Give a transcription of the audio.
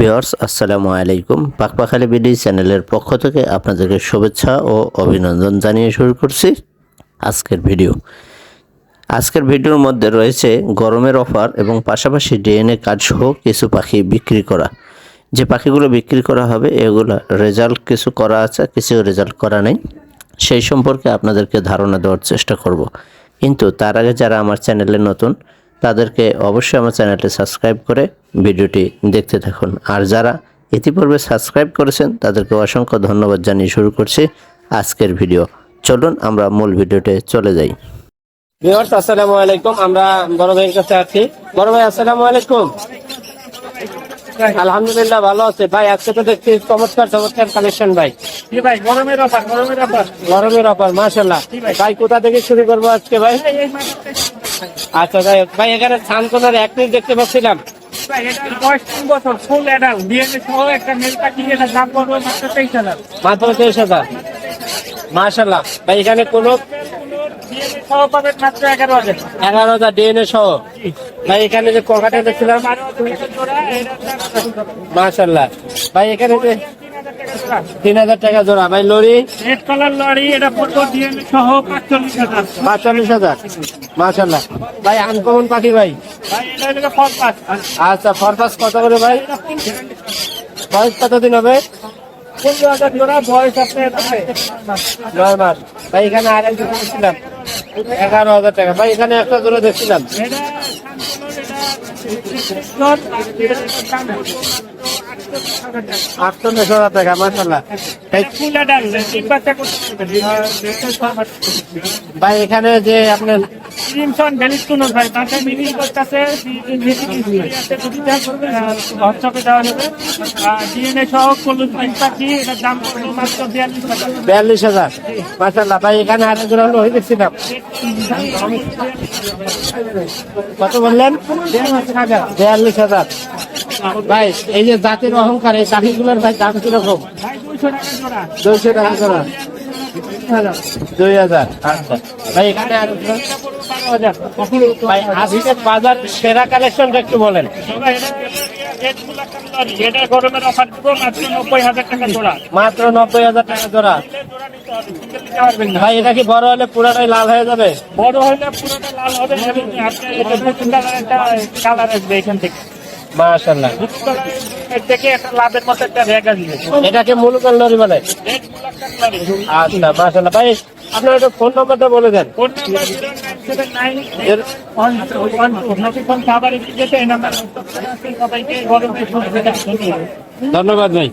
Viewers আসসালামু আলাইকুম। পাকপাখালি BD চ্যানেলের পক্ষ থেকে আপনাদেরকে শুভেচ্ছা ও অভিনন্দন জানিয়ে শুরু করছি আজকের ভিডিও। আজকের ভিডিওর মধ্যে রয়েছে গরমের অফার এবং পাশাপাশি ডিএনএ কার্ড সহ কিছু পাখি বিক্রি করা। যে পাখিগুলো বিক্রি করা হবে, এগুলো রেজাল্ট কিছু করা আছে, কিছু রেজাল্ট করা নেই। সেই সম্পর্কে আপনাদেরকে ধারণা দেওয়ার চেষ্টা করব। কিন্তু তার আগে যারা আমার চ্যানেলে নতুন তাদেরকে অবশ্যই আমার চ্যানেলটি সাবস্ক্রাইব করে ভিডিওটি দেখতে থাকুন। আর যারা ইতিপূর্বে সাবস্ক্রাইব করেছেন তাদেরকে অসংখ্য ধন্যবাদ জানিয়ে শুরু করছি আজকের ভিডিও। চলুন আমরা মূল ভিডিওতে চলে যাই। ভিউয়ার্স আসসালামু আলাইকুম। আমরা বড় ভাইয়ের কাছে আছি। বড় ভাই আসসালামু আলাইকুম। আলহামদুলিল্লাহ ভালো আছে। ভাই আজকে তো দেখছি চমৎকার চমৎকার কালেকশন ভাই। ভাই গরমের অফার গরমের অফার গরমের অফার মাশাল্লাহ ভাই। কোথা থেকে শুরু করব আজকে ভাই? আচ্ছা ভাই ভাই এখানে সানকোনার এক পিস দেখতে পাচ্ছিলাম। মাত্র তেইশ হাজার। ভাই এখানে কোনো এগারো হাজার। ডিএনএ সহ। ভাই এখানে যে দেখছিলাম মাশাল্লাহ ভাই এখানে যে তিন হাজার টাকা জোড়া। ভাই লরি? রেড কালার লরি এটা পড়বে ডিএনএ সহ পাঁচচল্লিশ হাজার। পাঁচচল্লিশ হাজার? মাশাল্লাহ ভাই আনকমন পাখি ভাই? আচ্ছা ফরপাস কত করে ভাই? বয়স কতদিন হবে? পনেরো হাজার জোড়া বয়স আপনার নয় মাস ভাই এখানে আর একজন দেখছিলাম এগারো হাজার টাকা। ভাই এখানে একটা জোড়া দেখছিলাম। আটচল্লিশ টাকা ভাই এখানে যে আপনার ক্রিমসন ভ্যালিস্টুন ভাই? তাতে করতেছে হোয়াটসঅ্যাপে দেওয়া যাবে ডিএনএ সহ কলুন তিন পাখি এটার দাম মাত্র বিয়াল্লিশ হাজার। মাশাল্লাহ ভাই এখানে আর একজন হলো হয়ে দেখছিলাম কত বললেন? বিয়াল্লিশ হাজার। ভাই এই যে জাতির অহংকার, এই ভাই দাম কীরকম? দুইশো টাকা দুই হাজার আচ্ছা। ভাই, এখানে ভাই, আজকের বাজার সেরা কালেকশনটা একটু বলেন। মাত্র নব্বই হাজার টাকা জোড়া। ভাই, এটা কি বড় হলে পুরোটাই লাল হয়ে যাবে? বড় হলে পুরোটা লাল হবে এখান থেকে। মাশাল্লাহ বুক একটা লাভের মতো একটা র্যাক আসবে এটাকে মূলকাল নরি বলে আচ্ছা ভাই আপনার একটু ফোন নাম্বারটা বলে দেন। ফোন নাম্বার ধন্যবাদ ভাই।